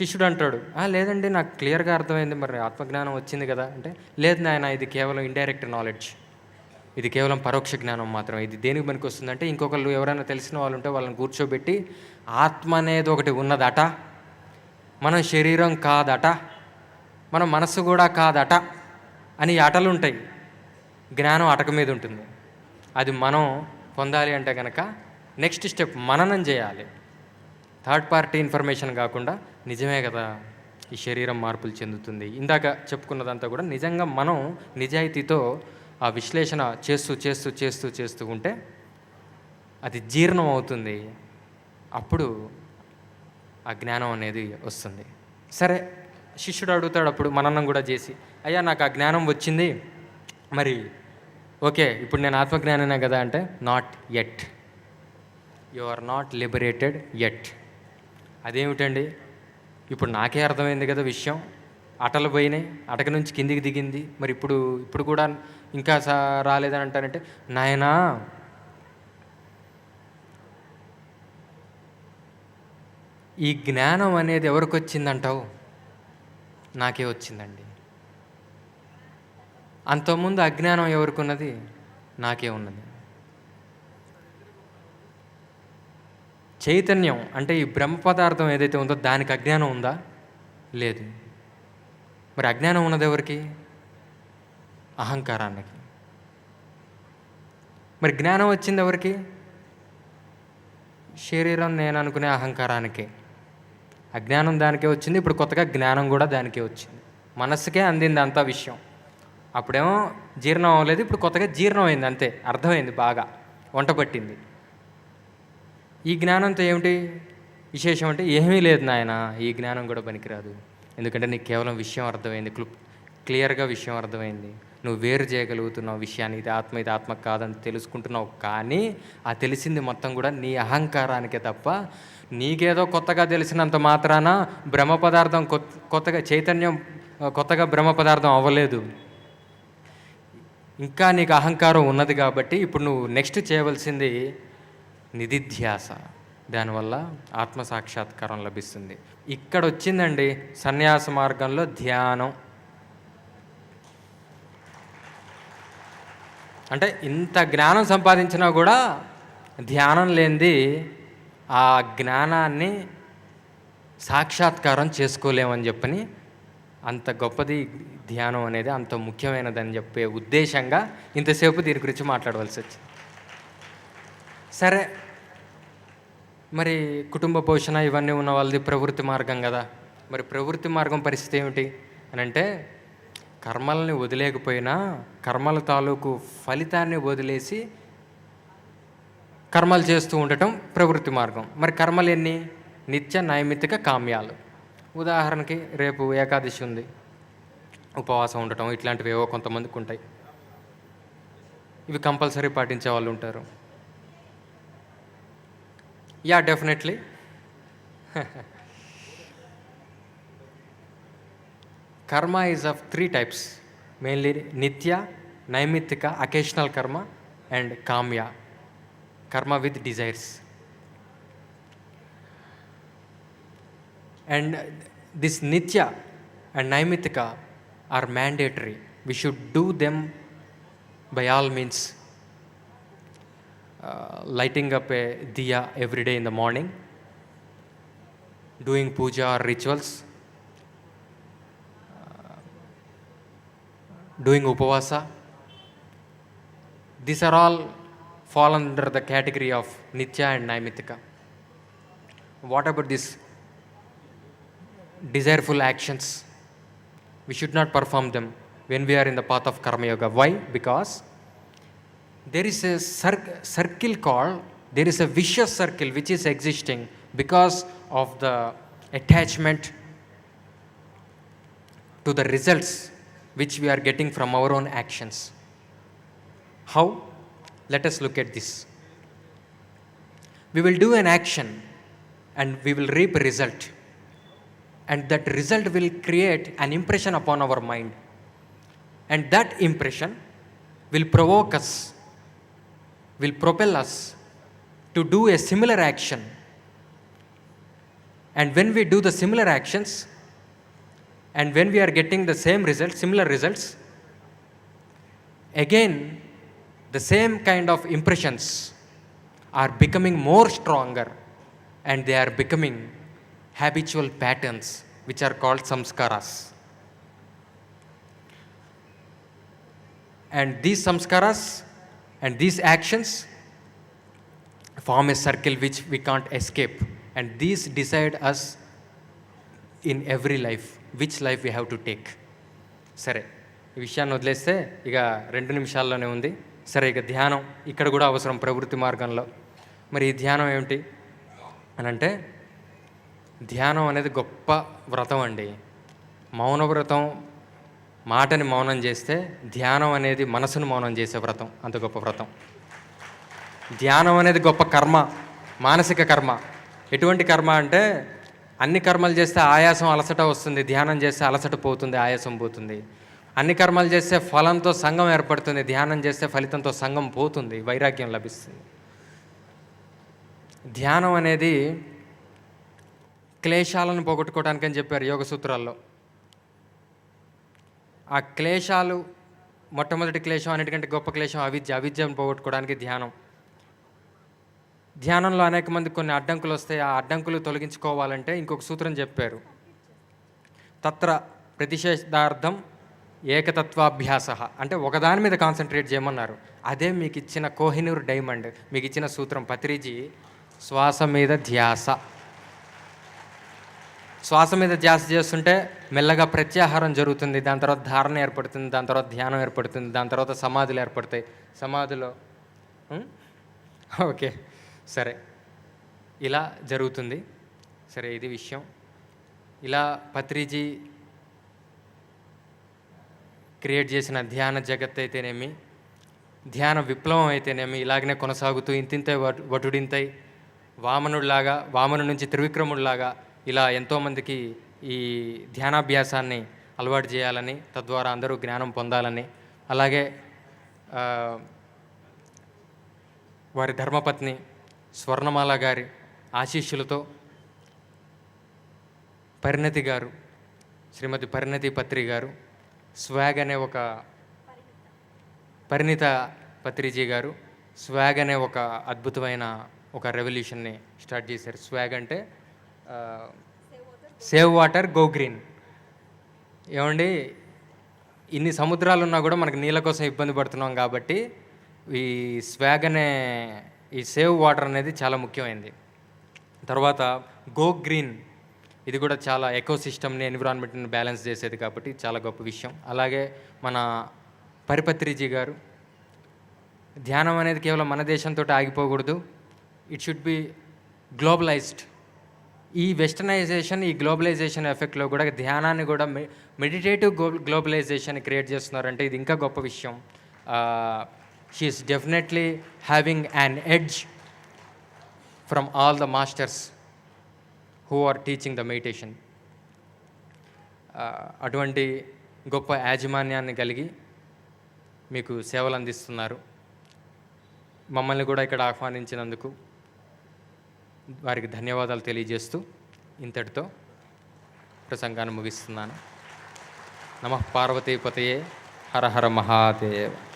శిష్యుడు అంటాడు లేదండి నాకు క్లియర్గా అర్థమైంది మరి ఆత్మజ్ఞానం వచ్చింది కదా. అంటే లేదు నాయన ఇది కేవలం ఇండైరెక్ట్ నాలెడ్జ్. ఇది కేవలం పరోక్ష జ్ఞానం మాత్రమే. ఇది దేనికి పనికి వస్తుందంటే ఇంకొకళ్ళు ఎవరైనా తెలిసిన వాళ్ళు ఉంటే వాళ్ళని కూర్చోబెట్టి ఆత్మ అనేది ఒకటి ఉన్నదట. మనం శరీరం కాదట. మన మనసు కూడా కాదట. అని అటలు ఉంటాయి. జ్ఞానం అటక మీద ఉంటుంది. అది మనం పొందాలి అంటే కనుక నెక్స్ట్ స్టెప్ మననం చేయాలి. థర్డ్ పార్టీ ఇన్ఫర్మేషన్ కాకుండా నిజమే కదా ఈ శరీరం మార్పులు చెందుతుంది. ఇందాక చెప్పుకున్నదంతా కూడా నిజంగా మనం నిజాయితీతో ఆ విశ్లేషణ చేస్తూ చేస్తూ చేస్తూ చేస్తూ ఉంటే అది జీర్ణం అవుతుంది. అప్పుడు ఆ జ్ఞానం అనేది వస్తుంది. సరే శిష్యుడు అడుగుతాడు అప్పుడు మననం కూడా చేసి అయ్యా నాకు ఆ జ్ఞానం వచ్చింది. మరి ఓకే ఇప్పుడు నేను ఆత్మజ్ఞాననే కదా అంటే not at you are not liberated at అదేమిటండి? ఇప్పుడు నాకే అర్థమైంది కదా విషయం. అటలు పోయినాయి అటక నుంచి కిందికి దిగింది. మరి ఇప్పుడు ఇప్పుడు కూడా ఇంకా సా రాలేదని అంటారంటే నాయనా! ఈ జ్ఞానం అనేది ఎవరికి వచ్చిందంటావు? నాకే వచ్చిందండి. అంతకుముందు అజ్ఞానం ఎవరికి ఉన్నది? నాకే ఉన్నది. చైతన్యం అంటే ఈ బ్రహ్మ పదార్థం ఏదైతే ఉందో దానికి అజ్ఞానం ఉందా? లేదు. మరి అజ్ఞానం ఉన్నది ఎవరికి? అహంకారానికి. మరి జ్ఞానం వచ్చింది ఎవరికి? శరీరం నేను అనుకునే అహంకారానికే. అజ్ఞానం దానికే వచ్చింది ఇప్పుడు కొత్తగా జ్ఞానం కూడా దానికే వచ్చింది. మనస్సుకే అందింది అంతా విషయం. అప్పుడేమో జీర్ణం అవ్వలేదు ఇప్పుడు కొత్తగా జీర్ణం అయింది అంతే అర్థమైంది బాగా వంట పట్టింది. ఈ జ్ఞానంతో ఏమిటి విశేషం అంటే ఏమీ లేదు నాయన ఈ జ్ఞానం కూడా పనికిరాదు. ఎందుకంటే నీకు కేవలం విషయం అర్థమైంది క్లు క్లియర్గా విషయం అర్థమైంది. నువ్వు వేరు చేయగలుగుతున్నావు విషయాన్ని ఇది ఆత్మ ఇది ఆత్మ కాదని తెలుసుకుంటున్నావు కానీ ఆ తెలిసింది మొత్తం కూడా నీ అహంకారానికే తప్ప నీకేదో కొత్తగా తెలిసినంత మాత్రాన బ్రహ్మ పదార్థం కొత్త కొత్తగా చైతన్యం కొత్తగా బ్రహ్మ పదార్థం అవ్వలేదు. ఇంకా నీకు అహంకారం ఉన్నది కాబట్టి ఇప్పుడు నువ్వు నెక్స్ట్ చేయవలసింది నిధిధ్యాస. దానివల్ల ఆత్మ సాక్షాత్కారం లభిస్తుంది. ఇక్కడ వచ్చిందండి సన్యాస మార్గంలో ధ్యానం. అంటే ఇంత జ్ఞానం సంపాదించినా కూడా ధ్యానం లేనిది ఆ జ్ఞానాన్ని సాక్షాత్కారం చేసుకోలేమని చెప్పని అంత గొప్పది ధ్యానం అనేది అంత ముఖ్యమైనదని చెప్పే ఉద్దేశంగా ఇంతసేపు దీని గురించి మాట్లాడవలసి వచ్చింది సరే. మరి కుటుంబ పోషణ ఇవన్నీ ఉన్న వాళ్ళది ప్రవృత్తి మార్గం కదా. మరి ప్రవృత్తి మార్గం పరిస్థితి ఏమిటి? అని అంటే కర్మల్ని వదిలేకపోయినా కర్మల తాలూకు ఫలితాన్ని వదిలేసి కర్మలు చేస్తూ ఉండటం ప్రవృత్తి మార్గం. మరి కర్మలు ఎన్ని? నిత్య నైమిత్తిక కామ్యాలు. ఉదాహరణకి రేపు ఏకాదశి ఉంది. ఉపవాసం ఉండటం ఇట్లాంటివి ఏవో కొంతమందికి ఉంటాయి. ఇవి కంపల్సరీ పాటించే వాళ్ళు ఉంటారు. Yeah, definitely. karma is of three types mainly Nitya, naimittika, occasional karma, and Kamya, karma with desires. And this Nitya and naimittika are mandatory. We should do them by all means lighting up a diya every day in the morning, doing puja or rituals, uh, doing upavasa. These are all fall under the category of nitya and naimittika. What about these desireful actions? We should not perform them when we are in the path of karma yoga. Why? Because there is a cir- circle called there is a vicious circle which is existing because of the attachment to the results which we are getting from our own actions. How? Let us look at this. We will do an action and we will reap a result. And that result will create an impression upon our mind. And that impression will provoke us will propel us to do a similar action And when we do the similar actions, and when we are getting the same results, similar results, again, the same kind of impressions are becoming more stronger and they are becoming habitual patterns which are called samskaras. And these samskaras and these actions form a circle which we can't escape. And these decide us in every life, which life we have to take. సరే ఈ విషయాన్ని వదిలేస్తే ఇక రెండు నిమిషాల్లోనే ఉంది సరే ఇక ధ్యానం ఇక్కడ కూడా అవసరం ప్రవృత్తి మార్గంలో మరి ఈ ధ్యానం ఏమిటి అని అంటే ధ్యానం అనేది గొప్ప వ్రతం అండి మౌన వ్రతం మాటని మౌనం చేస్తే ధ్యానం అనేది మనసును మౌనం చేసే వ్రతం అంత గొప్ప వ్రతం. ధ్యానం అనేది గొప్ప కర్మ మానసిక కర్మ. ఎటువంటి కర్మ అంటే అన్ని కర్మలు చేస్తే ఆయాసం అలసట వస్తుంది ధ్యానం చేస్తే అలసట పోతుంది ఆయాసం పోతుంది. అన్ని కర్మలు చేస్తే ఫలంతో సంఘం ఏర్పడుతుంది ధ్యానం చేస్తే ఫలితంతో సంఘం పోతుంది వైరాగ్యం లభిస్తుంది. ధ్యానం అనేది క్లేశాలను పోగొట్టుకోవడానికని చెప్పారు యోగ సూత్రాల్లో. ఆ క్లేశాలు మొట్టమొదటి క్లేశం అన్నిటికంటే గొప్ప క్లేశం అవిద్య. అవిద్యను పోగొట్టుకోవడానికి ధ్యానం. ధ్యానంలో అనేక మంది కొన్ని అడ్డంకులు వస్తాయి. ఆ అడ్డంకులు తొలగించుకోవాలంటే ఇంకొక సూత్రం చెప్పారు. తత్ర ప్రతిషేధార్థం ఏకతత్వాభ్యాస అంటే ఒకదాని మీద కాన్సన్ట్రేట్ చేయమన్నారు. అదే మీకు ఇచ్చిన కోహినూర్ డైమండ్ మీకు ఇచ్చిన సూత్రం పత్రిజీ శ్వాస మీద ధ్యాస. శ్వాస మీద ధ్యాస చేస్తుంటే మెల్లగా ప్రత్యాహారం జరుగుతుంది దాని తర్వాత ధారణ ఏర్పడుతుంది దాని తర్వాత ధ్యానం ఏర్పడుతుంది దాని తర్వాత సమాధులు ఏర్పడతాయి. సమాధిలో ఓకే సరే. ఇలా జరుగుతుంది. సరే ఇది విషయం. ఇలా పత్రిజీ క్రియేట్ చేసిన ధ్యాన జగత్ అయితేనేమి ధ్యాన విప్లవం అయితేనేమి ఇలాగనే కొనసాగుతూ ఇంతింతై వటుడింతై వామనుడిలాగా వామను నుంచి త్రివిక్రముడిలాగా ఇలా ఎంతోమందికి ఈ ధ్యానాభ్యాసాన్ని అలవాటు చేయాలని తద్వారా అందరూ జ్ఞానం పొందాలని అలాగే వారి ధర్మపత్ని స్వర్ణమాల గారి ఆశీస్సులతో పరిణతి గారు శ్రీమతి పరిణతి పత్రి గారు స్వాగ్ అనే ఒక పరిణిత పత్రిజీ గారు స్వాగ్ అనే ఒక అద్భుతమైన ఒక రెవల్యూషన్ని స్టార్ట్ చేశారు. స్వాగ్ అంటే సేవ్ వాటర్ గో గ్రీన్. ఏమండి? ఇన్ని సముద్రాలు ఉన్నా కూడా మనకు నీళ్ళ కోసం ఇబ్బంది పడుతున్నాం కాబట్టి ఈ స్వాగ్ అనే ఈ సేవ్ వాటర్ అనేది చాలా ముఖ్యమైనది తర్వాత గో గ్రీన్ ఇది కూడా చాలా ఎకో సిస్టమ్ని ఎన్విరాన్మెంట్ని బ్యాలెన్స్ చేసేది కాబట్టి చాలా గొప్ప విషయం. అలాగే మన పరిపత్రిజీ గారు ధ్యానం అనేది కేవలం మన దేశంతో ఆగిపోకూడదు. ఇట్ షుడ్ బి గ్లోబలైజ్డ్ ఈ వెస్టర్నైజేషన్ ఈ గ్లోబలైజేషన్ ఎఫెక్ట్లో కూడా ధ్యానాన్ని కూడా మెడిటేటివ్ గ్లో గ్లోబలైజేషన్ క్రియేట్ చేస్తున్నారంటే ఇది ఇంకా గొప్ప విషయం. She's definitely having an edge from all the masters who are teaching the meditation అటువంటి గొప్ప యాజమాన్యాన్ని కలిగి మీకు సేవలు అందిస్తున్నారు. మమ్మల్ని కూడా ఇక్కడ ఆహ్వానించినందుకు వారికి ధన్యవాదాలు తెలియజేస్తూ ఇంతటితో ప్రసంగాన్ని ముగిస్తున్నాను. నమ పార్వతీపతయే హర హర మహాదేవ్.